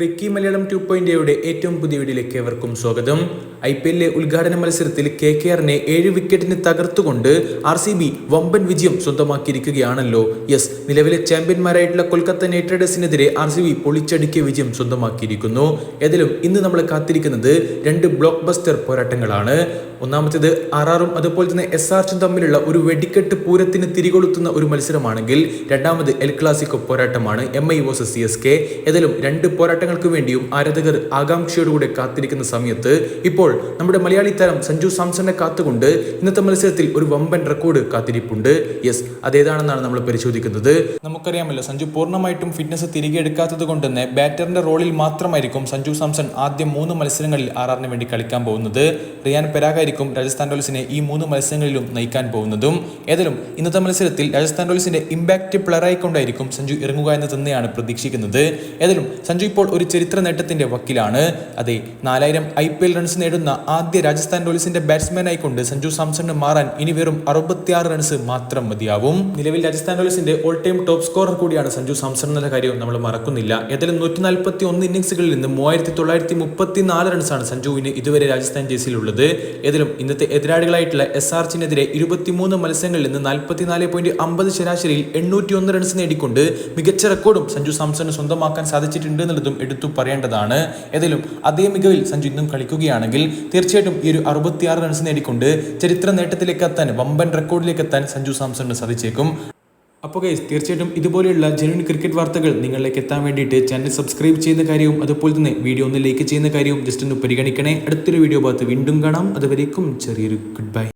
ക്രിക്കി Malayalam two point എയുടെ ഏറ്റവും പുതിയ വീഡിയോയിലേക്ക് ഏവർക്കും സ്വാഗതം. ഐ പി എല്ലിലെ ഉദ്ഘാടന മത്സരത്തിൽ കെ കെ ആറിനെ ഏഴ് വിക്കറ്റിന് തകർത്തുകൊണ്ട് ആർ സി ബി വമ്പൻ വിജയം സ്വന്തമാക്കിയിരിക്കുകയാണല്ലോ. യെസ് നിലവിലെ ചാമ്പ്യന്മാരായിട്ടുള്ള കൊൽക്കത്ത നൈറ്റ് റൈഡേഴ്സിനെതിരെ ആർ സി ബി പൊളിച്ചടുക്കിയ വിജയം സ്വന്തമാക്കിയിരിക്കുന്നു. ഏതിലും ഇന്ന് നമ്മൾ കാത്തിരിക്കുന്നത് രണ്ട് ബ്ലോക്ക് ബസ്റ്റർ പോരാട്ടങ്ങളാണ്. ഒന്നാമത്തേത് ആർ ആറും അതുപോലെ തന്നെ എസ് ആർച്ചും തമ്മിലുള്ള ഒരു വെടിക്കെട്ട് പൂരത്തിന് തിരികൊളുത്തുന്ന ഒരു മത്സരമാണെങ്കിൽ രണ്ടാമത് എൽ ക്ലാസിക്കോ പോരാട്ടമാണ് M I versus C S K. രണ്ട് പോരാട്ടങ്ങൾക്ക് വേണ്ടിയും ആരാധകർ ആകാംക്ഷയോടുകൂടെ കാത്തിരിക്കുന്ന സമയത്ത് ഇപ്പോൾ നമ്മുടെ മലയാളി താരം സഞ്ജു സാംസണിനെ കാത്തുകൊണ്ട് ഇന്നത്തെ മത്സരത്തിൽ ഒരു വമ്പൻ റെക്കോർഡ് കാത്തിരിപ്പുണ്ട്. യെസ് അതേതാണെന്നാണ് നമ്മൾ പരിശോധിക്കുന്നത്. നമുക്കറിയാമല്ലോ സഞ്ജു പൂർണമായിട്ടും ഫിറ്റ്നസ് തിരികെ എടുക്കാത്തത് കൊണ്ട് തന്നെ ബാറ്ററിന്റെ റോളിൽ മാത്രമായിരിക്കും സഞ്ജു സാംസൺ ആദ്യം മൂന്ന് മത്സരങ്ങളിൽ ആറാറിന് വേണ്ടി കളിക്കാൻ പോകുന്നത്. റിയാൻ പെരാഗായിരിക്കും രാജസ്ഥാൻ റോയൽസിനെ ഈ മൂന്ന് മത്സരങ്ങളിലും നയിക്കാൻ പോകുന്നതും. ഏതായാലും ഇന്നത്തെ മത്സരത്തിൽ രാജസ്ഥാൻ റോയൽസിന്റെ ഇമ്പാക്ട് പ്ലെയറായി കൊണ്ടായിരിക്കും സഞ്ജു ഇറങ്ങുക എന്ന് തന്നെയാണ് പ്രതീക്ഷിക്കുന്നത്. ഏതായാലും സഞ്ജു ഇപ്പോൾ ഒരു ചരിത്ര നേട്ടത്തിന്റെ വക്കിലാണ്. അതെ നാലായിരം ഐ പി എൽ റൺസ് നേടുന്ന ആദ്യ രാജസ്ഥാൻ റോയൽസിന്റെ ബാറ്റ്സ്മാനായിക്കൊണ്ട് സഞ്ജു സാംസണ് മാറാൻ ഇനി വെറും അറുപത്തിയാറ് റൺസ് മാത്രം മതിയാവും. നിലവിൽ രാജസ്ഥാൻ റോയൽസിന്റെ ഓൾ ടൈം ടോപ്പ് സ്കോറർ കൂടിയാണ് സഞ്ജു സാംസൺ. എന്ന കാര്യം നമ്മൾ മറക്കുന്നില്ല. ഏതായാലും നൂറ്റി നാൽപ്പത്തി ഒന്ന് ഇന്നിംഗ്സുകളിൽ നിന്ന് മൂവായിരത്തി തൊള്ളായിരത്തി മുപ്പത്തി നാല് റൺസാണ് സഞ്ജുവിന് ഇതുവരെ രാജസ്ഥാൻ ജേഴ്സിയിലുള്ളത്. ഏതിലും ഇന്നത്തെ എതിരാളികളായിട്ടുള്ള എസ് ആർച്ചിനെതിരെ ഇരുപത്തിമൂന്ന് മത്സരങ്ങളിൽ നിന്ന് നാൽപ്പത്തിനാല് പോയിന്റ് അമ്പത് ശരാശരിയിൽ എണ്ണൂറ്റി ഒന്ന് റൺസ് നേടിക്കൊണ്ട് മികച്ച റെക്കോർഡും സഞ്ജു സാംസണ് സ്വന്തമാക്കാൻ സാധിച്ചിട്ടുണ്ട് എന്നുള്ളതും എടുത്തു പറയേണ്ടതാണ്. ഏതായാലും അതേ മികവിൽ സഞ്ജു ഇന്നും കളിക്കുകയാണെങ്കിൽ തീർച്ചയായിട്ടും ഈ ഒരു അറുപത്തിയാറ് റൺസ് നേടിക്കൊണ്ട് ചരിത്ര നേട്ടത്തിലേക്ക് എത്താൻ വമ്പൻ റെക്കോർഡിലേക്ക് എത്താൻ സഞ്ജു സാംസണിന് സാധിച്ചേക്കും. അപ്പോൾ ഗൈസ് തീർച്ചയായിട്ടും ഇതുപോലെയുള്ള ജെനുവിൻ ക്രിക്കറ്റ് വാർത്തകൾ നിങ്ങളിലേക്ക് എത്താൻ വേണ്ടിയിട്ട് ചാനൽ സബ്സ്ക്രൈബ് ചെയ്യുന്ന കാര്യവും അതുപോലെ തന്നെ വീഡിയോ ഒന്ന് ലൈക്ക് ചെയ്യുന്ന കാര്യവും ജസ്റ്റ് ഒന്ന് പരിഗണിക്കണേ. അടുത്തൊരു വീഡിയോ ഭാഗത്ത് വീണ്ടും കാണാം. അതുവരേക്കും ചെറിയൊരു ഗുഡ് ബൈ